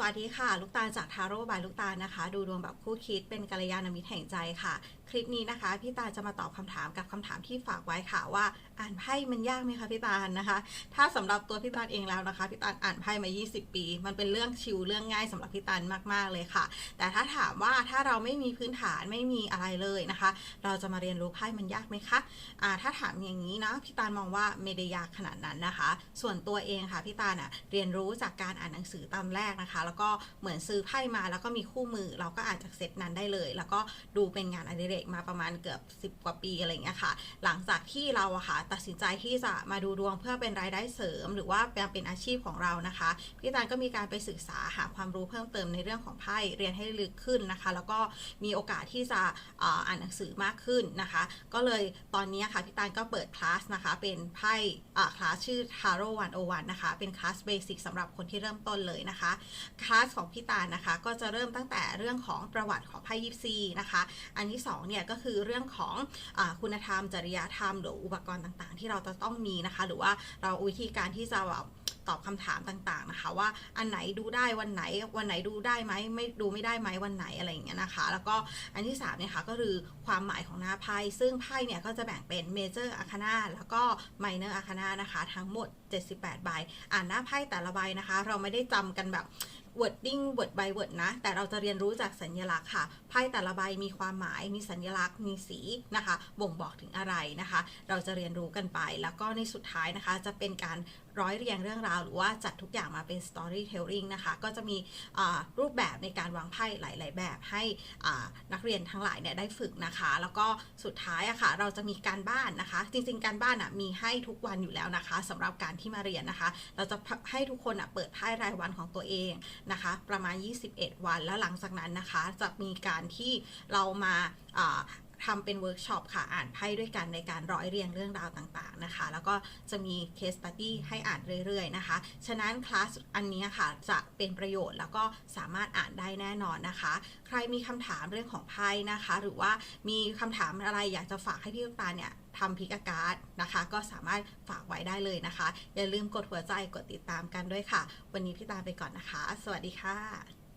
สวัสดีค่ะ ลูกตาลจากทาโร่บายลูกตาลนะคะ ดูดวงแบบคู่คิดเป็นกัลยาณมิตรแห่งใจค่ะ คลิปนี้นะคะ พี่ตาจะมาตอบคำถามกับคำถามที่ฝากไว้ค่ะว่า อ่านไพ่มันยากไหมคะพี่ตาลนะคะ ถ้าสำหรับตัวพี่ตาลเองแล้วนะคะพี่ตาลอ่านไพ่มา 20 ปี มันเป็นเรื่องชิวเรื่องง่ายสำหรับพี่ตาลมากๆเลยค่ะ แต่ถ้าถามว่าถ้าเราไม่มีพื้นฐานไม่มีอะไรเลยนะคะ เราจะมาเรียนรู้ไพ่มันยากไหมคะอ่าถ้าถามอย่างนี้นะพี่ตาลมองว่าไม่ได้ยากขนาดนั้นนะคะ ส่วนตัวเองค่ะพี่ตาลอะเรียนรู้จากการอ่านหนังสือตามแรกนะคะแล้วก็เหมือนซื้อไพ่มาแล้วก็มีคู่มือ เราก็อ่านจากเซตนั้นได้เลย แล้วก็ดูเป็นงานอดิเรกมาประมาณเกือบ 10 กว่าปีอะไรเงี้ยค่ะ หลังจากที่เราอะค่ะตัดสินใจที่จะมาดูดวงเพื่อเป็นรายได้เสริม หรือว่าเป็นอาชีพของเรานะคะพี่ตาลก็มีการไปศึกษาหาความรู้เพิ่มเติมในเรื่องของไพ่เรียนให้ลึกขึ้นนะคะ แล้วก็มีโอกาสที่จะอ่านหนังสือมากขึ้นนะคะ ก็เลยตอนนี้ค่ะพี่ตาลก็เปิดคลาสนะคะ เป็นไพ่คลาสชื่อ Tarot 101 นะคะ เป็นคลาสเบสิกสำหรับคนที่เริ่มต้นเลยนะคะคลาสของพี่ตานะคะ ก็จะเริ่มตั้งแต่เรื่องของประวัติของไพ่ยิปซีนะคะ อันที่สองเนี่ยก็คือเรื่องของอคุณธรรม จริยธรรม หรืออุปกรณ์ต่างๆ ที่เราจะต้องมีนะคะ หรือว่าเราวิธีการที่จะแบบตอบคำถามต่างๆนะคะ ว่าอันไหนดูได้วันไหนวันไหนดูได้ไหมไม่ดูไม่ได้ไหมวันไหนอะไรอย่างเงี้ยนะคะ แล้วก็อันที่3เนี่ยค่ะก็คือความหมายของหน้าไพ่ซึ่งไพ่เนี่ยก็จะแบ่งเป็นเมเจอร์อาคานาแล้วก็ไมเนอร์อาคานานะคะ ทั้งหมด 78 ใบ อ่านหน้าไพ่แต่ละใบนะคะ เราไม่ได้จำกันแบบ wording word by word นะ แต่เราจะเรียนรู้จากสัญลักษณ์ค่ะ ไพ่แต่ละใบมีความหมาย มีสัญลักษณ์ มีสีนะคะ บ่งบอกถึงอะไรนะคะ เราจะเรียนรู้กันไป แล้วก็ในสุดท้ายนะคะ จะเป็นการร้อยเรียงเรื่องราว หรือว่าจัดทุกอย่างมาเป็น storytelling นะคะ ก็จะมีรูปแบบในการวางไพ่หลาย ๆ แบบให้นักเรียนทั้งหลายเนี่ยได้ฝึกนะคะ แล้วก็สุดท้ายอะค่ะ เราจะมีการบ้านนะคะ จริง ๆ การบ้านอะมีให้ทุกวันอยู่แล้วนะคะสำหรับการที่มาเรียนนะคะ เราจะให้ทุกคนอะเปิดไพ่รายวันของตัวเองนะคะ ประมาณ 21 วัน แล้วหลังจากนั้นนะคะ จะมีการที่เรามา ทำเป็นเวิร์กช็อปค่ะอ่านไพ่ด้วยกันในการร้อยเรียงเรื่องราวต่างๆนะคะ แล้วก็จะมีเคสตัดดี้ให้อ่านเรื่อยๆนะคะ ฉะนั้นคลาสอันนี้ค่ะจะเป็นประโยชน์แล้วก็สามารถอ่านได้แน่นอนนะคะ ใครมีคำถามเรื่องของไพ่นะคะ หรือว่ามีคำถามอะไรอยากจะฝากให้พี่ลูกตาเนี่ยทำพิกาการ์ดนะคะ ก็สามารถฝากไว้ได้เลยนะคะ อย่าลืมกดหัวใจกดติดตามกันด้วยค่ะ วันนี้พี่ตาไปก่อนนะคะ สวัสดีค่ะ